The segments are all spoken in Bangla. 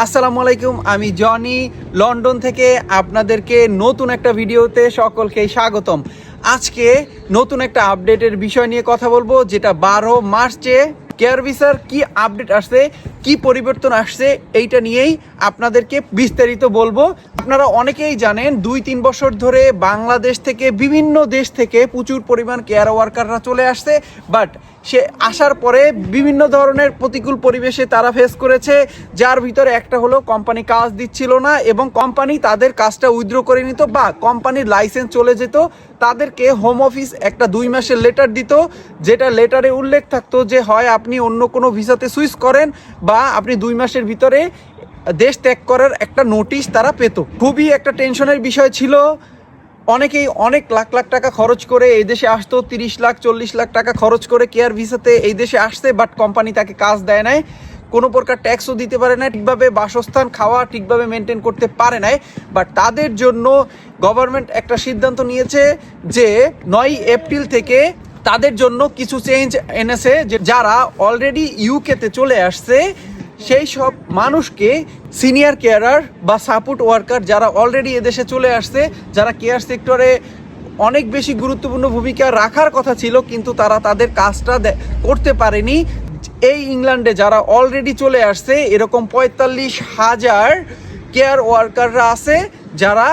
আসসালামু আলাইকুম, আমি জনি। লন্ডন থেকে আপনাদেরকে নতুন একটা ভিডিওতে সকলকে স্বাগতম। আজকে নতুন একটা আপডেটের বিষয় নিয়ে কথা বলব, যেটা বারো মার্চে। কেয়ার ভিসার কি আপডেট আসছে কি পরিবর্তন আসছে এইটা নিয়েই আপনাদেরকে বিস্তারিত বলব। আপনারা অনেকেই জানেন, দুই তিন বছর ধরে বাংলাদেশ থেকে বিভিন্ন দেশ থেকে প্রচুর পরিমাণ কেয়ার ওয়ার্কাররা চলে আসছে বাট সে আসার পরে বিভিন্ন ধরনের প্রতিকূল পরিবেশে তারা ফেস করেছে, যার ভিতরে একটা হলো কোম্পানি কাজ দিচ্ছিল না এবং কোম্পানি তাদের কাজটা উইথড্র করে নিত বা কোম্পানির লাইসেন্স চলে যেত, তাদেরকে হোম অফিস একটা দুই মাসের লেটার দিত, যেটা লেটারে উল্লেখ থাকতো যে, হয় আপনি অন্য কোনো ভিসাতে সুইচ করেন বা আপনি দুই মাসের ভিতরে দেশ ত্যাগ করার একটা নোটিশ তারা পেত। খুবই একটা টেনশনের বিষয় ছিল। অনেকেই অনেক লাখ লাখ টাকা খরচ করে এই দেশে আসতো, তিরিশ লাখ, চল্লিশ লাখ টাকা খরচ করে কেয়ার ভিসাতে এই দেশে আসছে বাট কোম্পানি তাকে কাজ দেয় নাই। কোনো প্রকার ট্যাক্সও দিতে পারে না ঠিকভাবে বাসস্থান, খাওয়া ঠিকভাবে মেনটেন করতে পারে নাই। বাট তাদের জন্য গভর্নমেন্ট একটা সিদ্ধান্ত নিয়েছে যে নয় এপ্রিল থেকে তাদের জন্য কিছু চেঞ্জ এনেছে যে যারা অলরেডি ইউকেতে চলে আসছে, সেই সব মানুষকে সিনিয়র কেয়ারার বা সাপোর্ট ওয়ার্কার যারা অলরেডি এদেশে চলে আসছে, যারা কেয়ার সেক্টরে অনেক বেশি গুরুত্বপূর্ণ ভূমিকা রাখার কথা ছিল, কিন্তু তারা তাদের কাজটা করতে পারেনি। এই ইংল্যান্ডে যারা অলরেডি চলে আসছে, এরকম পঁয়তাল্লিশ হাজার কেয়ার ওয়ার্কাররা আছে, যারা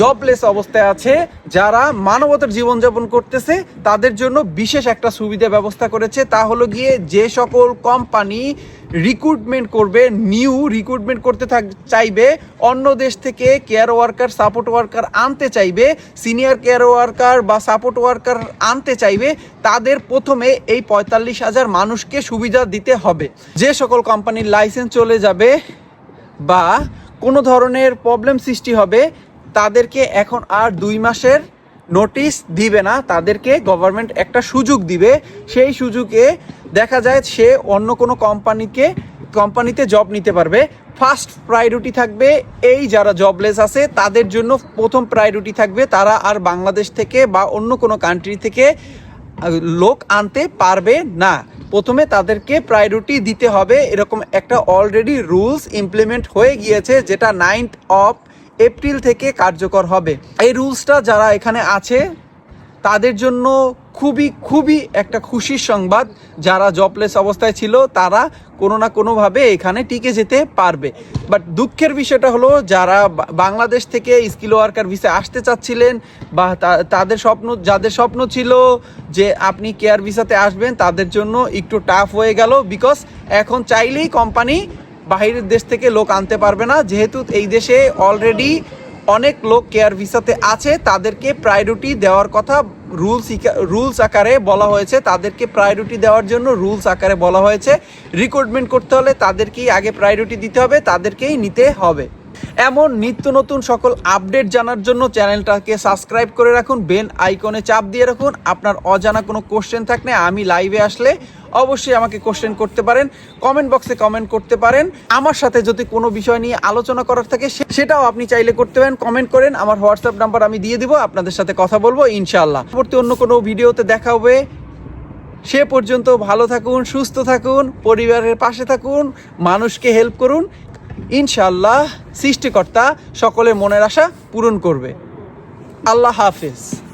জবলেস অবস্থায় আছে, যারা মানবতার জীবনযাপন করতেছে, তাদের জন্য বিশেষ একটা সুবিধা ব্যবস্থা করেছে, তা হলো গিয়ে যে সকল কোম্পানি রিক্রুটমেন্ট করবে নিউ রিক্রুটমেন্ট করতে থাক, চাইবে, অন্য দেশ থেকে কেয়ার ওয়ার্কার সাপোর্ট ওয়ার্কার আনতে চাইবে সিনিয়র কেয়ার ওয়ার্কার বা সাপোর্ট ওয়ার্কার আনতে চাইবে, তাদের প্রথমে এই পঁয়তাল্লিশ হাজার মানুষকে সুবিধা দিতে হবে। যে সকল কোম্পানির লাইসেন্স চলে যাবে বা কোনো ধরনের প্রবলেম সৃষ্টি হবে তাদেরকে এখন আর দুই মাসের নোটিশ দিবে না, তাদেরকে গভর্নমেন্ট একটা সুযোগ দিবে। সেই সুযোগে দেখা যায় সে অন্য কোনো কোম্পানিকে কোম্পানিতে জব নিতে পারবে। ফার্স্ট প্রায়োরিটি থাকবে এই যারা জবলেস আছে, তাদের জন্য প্রথম প্রায়োরিটি থাকবে তারা আর বাংলাদেশ থেকে বা অন্য কোনো কান্ট্রি থেকে লোক আনতে পারবে না। প্রথমে তাদেরকে প্রায়োরিটি দিতে হবে, এরকম একটা অলরেডি রুলস ইমপ্লিমেন্ট হয়ে গিয়েছে, যেটা নাইনথ অফ এপ্রিল থেকে কার্যকর হবে। এই রুলসটা যারা এখানে আছে, তাদের জন্য খুবই খুবই একটা খুশির সংবাদ। যারা জবলেস অবস্থায় ছিল, তারা কোনো না কোনোভাবে এখানে টিকে যেতে পারবে। বাট দুঃখের বিষয়টা হলো, যারা বাংলাদেশ থেকে স্কিল ওয়ার্কার ভিসা আসতে চাচ্ছিলেন, বা তাদের স্বপ্ন, যাদের স্বপ্ন ছিল যে আপনি কেয়ার ভিসাতে আসবেন, তাদের জন্য একটু টাফ হয়ে গেল। বিকজ এখন চাইলেই কোম্পানি বাহিরের দেশ থেকে লোক আনতে পারবে না। যেহেতু এই দেশে অলরেডি অনেক লোক কেয়ার ভিসাতে আছে, তাদেরকে প্রায়োরিটি দেওয়ার কথা রুলস রুলস আকারে বলা হয়েছে। তাদেরকে প্রায়োরিটি দেওয়ার জন্য রুলস আকারে বলা হয়েছে। রিক্রুটমেন্ট করতে হলে তাদেরকেই আগে প্রায়োরিটি দিতে হবে, তাদেরকেই নিতে হবে। এমন নিত্য নতুন সকল আপডেট জানার জন্য চ্যানেলটাকে সাবস্ক্রাইব করে রাখুন বেন আইকনে চাপ দিয়ে রাখুন। আপনার অজানা কোনো কোশ্চেন থাকলে আমি লাইভে আসলে অবশ্যই আমাকে কোশ্চেন করতে পারেন কমেন্ট বক্সে কমেন্ট করতে পারেন। আমার সাথে যদি কোনো বিষয় নিয়ে আলোচনা করার থাকে সেটাও আপনি চাইলে করতে পারেন কমেন্ট করেন। আমার হোয়াটসঅ্যাপ নাম্বার আমি দিয়ে দিব, আপনাদের সাথে কথা বলব, ইনশাআল্লাহ। পরবর্তী অন্য কোনো ভিডিওতে দেখা হবে। সে পর্যন্ত ভালো থাকুন, সুস্থ থাকুন, পরিবারের পাশে থাকুন, মানুষকে হেল্প করুন। ইনশাআল্লাহ, সৃষ্টিকর্তা সকলের মনের আশা পূরণ করবে। আল্লাহ হাফেজ।